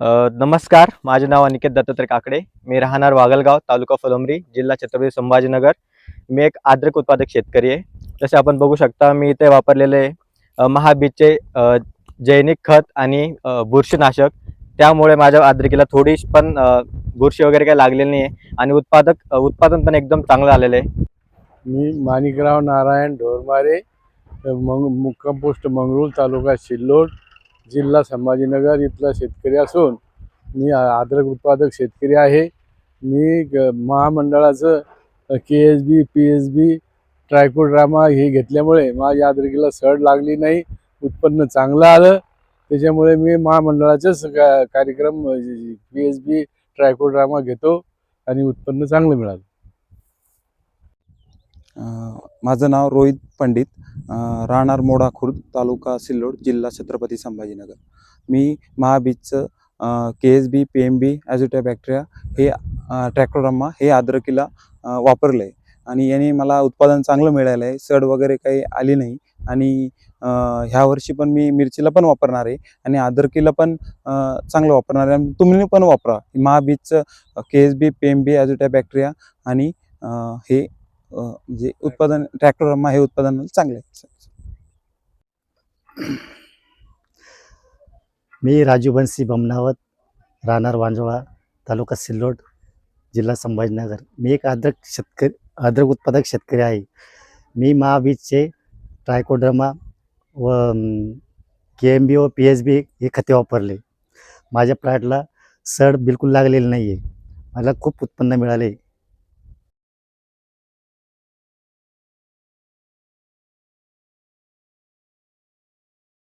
नमस्कार. माझे नाव अनिकेत दत्तात्रय काकडे. मी राहणार वागलगाव तालुका फुलंब्री जिल्हा छत्रपती संभाजीनगर. मी एक आद्रक उत्पादक शेतकरी आहे. जसे आपण बघू शकता मी इथे वापरलेले महाबीजचे जैनिक खत आणि बुरशीनाशक. त्यामुळे माझ्या आद्रिकेला थोडी पण बुरशी वगैरे काही लागलेली नाही आहे आणि उत्पादक उत्पादन पण एकदम चांगलं आलेलं आहे. मी माणिकराव नारायण ढोरमारे मंग मुक्काम पोस्ट मंगरूळ तालुका सिल्लोड. जिल्हा संभाजीनगर इथला शेतकरी असून मी आ- अद्रक उत्पादक शेतकरी आहे. मी ग- महामंडळाचं K S B P S B trichoderma हे घेतल्यामुळे माझ्या अद्रकीला सड लागली नाही. उत्पन्न चांगलं आलं. त्याच्यामुळे मी महामंडळाचेच का कार्यक्रम पी एस बी ट्रायकोड्रामा घेतो आणि उत्पन्न चांगलं मिळालं. माझं नाव रोहित पंडित. राहणार मोडा खुर्द तालुका सिल्लोड जिल्हा छत्रपती संभाजीनगर. मी महाबीजचं K S B P M B azotobacter हे ट्रॅक्टोरम्मा हे आद्रकीला वापरलं आहे आणि याने मला उत्पादन चांगलं मिळालं आहे सड वगैरे काही आली नाही. आणि ह्यावर्षी ह्या वर्षी पण मी मिरचीला पण वापरणार आहे. आणि आदरकीला पण चांगलं वापरणार आहे. आणि तुम्ही पण वापरा. महाबीजचं K S B P M B azotobacter आणि हे जे उत्पादन ट्रॅक्टोरामा हे उत्पादन चांगले आहे मी राजू बनसी बमनावत राहणार वांजोळा तालुका सिल्लोड जिल्हा संभाजीनगर. मी एक अद्रक शेतकरी अद्रक उत्पादक शेतकरी आहे. मी महाबीजचे ट्रायकोड्रमा व के एम बी व पी एच बी हे खते वापरले. माझ्या प्लॅटला सड बिलकुल लागलेली नाही आहे मला खूप उत्पन्न मिळाले.